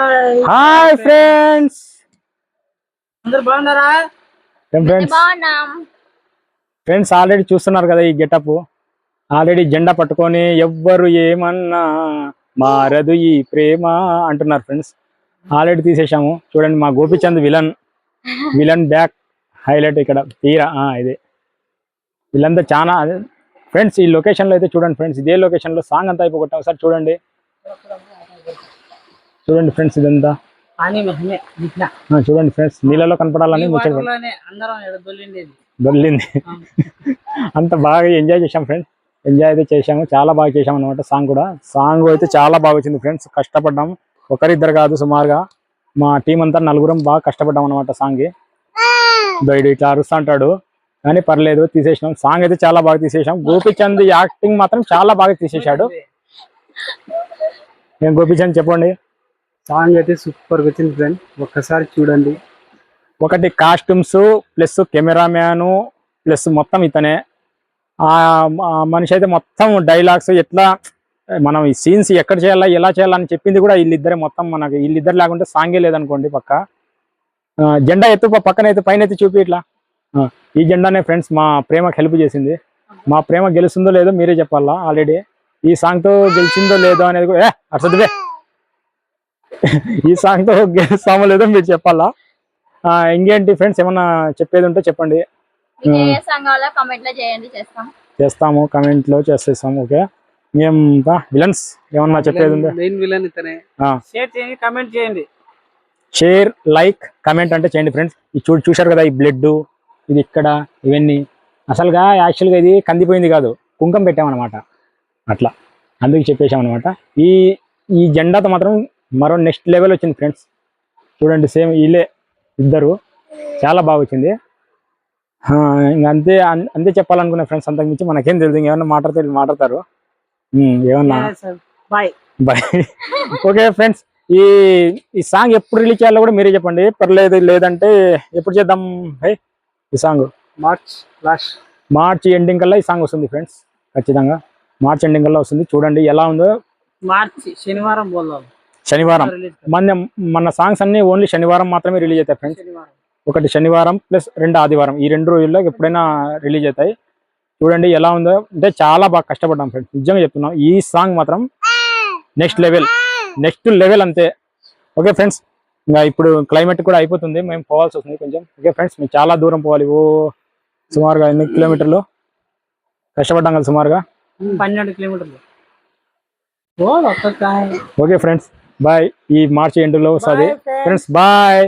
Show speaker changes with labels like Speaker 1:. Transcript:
Speaker 1: Hi friends
Speaker 2: అందరు బాగున్నారా?
Speaker 1: Friends
Speaker 3: బాగున్నాం.
Speaker 1: ఫ్రెండ్స్ ఆల్రెడీ చూస్తున్నారు కదా ఈ గెటప్ ఆల్రెడీ జెండా పట్టుకొని ఎవ్వరు ఏమన్నా మారదు ఈ ప్రేమ అంటున్నారు ఫ్రెండ్స్ ఆల్రెడీ తీసేసాము చూడండి మా Gopichand villain villain back highlight ఇక్కడ. తీరా ఆ, ఇదే. వీళ్ళంతా చాలా ఫ్రెండ్స్ ఈ లొకేషన్లో అయితే చూడండి ఫ్రెండ్స్ ఇదే లొకేషన్లో సాంగ్ అంతా అయిపోగొట్టాం. ఒకసారి చూడండి. చూడండి ఫ్రెండ్స్ ఇదంతా. చూడండి ఫ్రెండ్స్ నీళ్ళలో కనపడాలని దొల్లింది. అంత బాగా ఎంజాయ్ చేసాం ఫ్రెండ్స్. ఎంజాయ్ అయితే చేసాము చాలా బాగా చేసాం అనమాట సాంగ్ కూడా. సాంగ్ అయితే చాలా బాగా వచ్చింది ఫ్రెండ్స్ కష్టపడ్డాం ఒకరిద్దరు కాదు సుమారుగా మా టీం అంతా నలుగురం బాగా కష్టపడ్డాం అనమాట సాంగ్. బయట ఇట్లా అరుస్తా అంటాడు కానీ పర్లేదు తీసేసినాం. సాంగ్ అయితే చాలా బాగా తీసేసాం గోపిచంద్ యాక్టింగ్ మాత్రం చాలా బాగా తీసేశాడు. నేను గోపిచంద్ చెప్పండి.
Speaker 2: సాంగ్ అయితే సూపర్ వచ్చింది ఫ్రెండ్ ఒక్కసారి చూడండి.
Speaker 1: ఒకటి కాస్ట్యూమ్స్ ప్లస్ కెమెరామ్యాను ప్లస్ మొత్తం ఇతనే. ఆ మనిషి అయితే మొత్తం డైలాగ్స్ ఎట్లా మనం ఈ సీన్స్ ఎక్కడ చేయాలా ఎలా చేయాలని చెప్పింది కూడా వీళ్ళిద్దరే మొత్తం మనకి వీళ్ళిద్దరు లేకుంటే సాంగే లేదనుకోండి పక్క. ఆ, జెండా ఎత్తు పక్కన అయితే పైన ఎత్తి చూపి ఇట్లా. ఈ జెండానే ఫ్రెండ్స్ మా ప్రేమకు హెల్ప్ చేసింది. మా ప్రేమ గెలుస్తుందో లేదో మీరే చెప్పాలా ఆల్రెడీ ఈ సాంగ్తో గెలిచిందో లేదో అనేది కూడా ఏ ఈ సాంగ్తో గెలుస్తామో లేదో మీరు చెప్పాలా? ఆ, ఇంకేంటి ఫ్రెండ్స్ ఏమన్నా చెప్పేది ఉంటే చెప్పండి. చేస్తాము కమెంట్లో చేసేస్తాము ఓకే విలన్స్ ఏమన్నా చెప్పేది ఉందా
Speaker 2: మెయిన్ విలన్ ఇతనే.
Speaker 1: ఆ.
Speaker 2: షేర్ చేయండి కమెంట్ చేయండి.
Speaker 1: షేర్ లైక్ కమెంట్ అంటే చేయండి ఫ్రెండ్స్ ఇది చూ చూశారు కదా ఈ బ్లడ్ ఇది ఇక్కడ ఇవన్నీ. అసలుగా యాక్చువల్గా ఇది కందిపోయింది కాదు. కుంకం పెట్టామన్నమాట. అట్లా. అందుకు చెప్పేశాం అనమాట ఈ ఈ జెండాతో మాత్రం మరో నెక్స్ట్ లెవెల్ వచ్చింది ఫ్రెండ్స్ చూడండి సేమ్ వీళ్ళే ఇద్దరు. చాలా బాగా వచ్చింది. ఇంకా అంతే అంతే చెప్పాలనుకున్నా ఫ్రెండ్స్ అంతకు మించి మనకేం తెలియదు ఏమన్నా మాట్లాడితే మాట్లాడతారు. ఏమన్నా?
Speaker 2: బాయ్
Speaker 1: బాయ్ ఓకే ఫ్రెండ్స్ ఈ ఈ సాంగ్ ఎప్పుడు రిలీజ్ చేయాలో కూడా మీరే చెప్పండి. పర్లేదు లేదంటే ఎప్పుడు చేద్దాం? హే ఈ song
Speaker 2: March last
Speaker 1: March ending కల్లా ఈ సాంగ్ వస్తుంది ఫ్రెండ్స్ ఖచ్చితంగా. మార్చ్ ఎండింగ్ కల్లా వస్తుంది. చూడండి ఎలా ఉందో.
Speaker 2: మార్చ్ శనివారం పోదాం.
Speaker 1: శనివారం. మన మన సాంగ్స్ అన్ని ఓన్లీ శనివారం మాత్రమే రిలీజ్ అవుతాయి ఫ్రెండ్స్. ఒకటి శనివారం ప్లస్ రెండు ఆదివారం. ఈ రెండు రోజుల్లో ఎప్పుడైనా రిలీజ్ అవుతాయి. చూడండి ఎలా ఉందో. అంటే చాలా బాగా కష్టపడ్డాం ఫ్రెండ్స్. నిజంగా చెప్తున్నాం. ఈ సాంగ్ మాత్రం నెక్స్ట్ లెవెల్. నెక్స్ట్ లెవెల్ అంతే. Okay friends. ఇంకా ఇప్పుడు క్లైమేట్ కూడా అయిపోతుంది. మేము పోవాల్సి వస్తుంది కొంచెం. Okay friends. మేము చాలా దూరం పోవాలి. ఓ సుమారుగా ఎన్ని కిలోమీటర్లు? కష్టపడ్డాం కదా సుమారుగా.
Speaker 2: పన్నెండు కిలోమీటర్లు.
Speaker 1: Okay friends. బాయ్ ఈ మార్చి ఎండులో వస్తుంది. Friends bye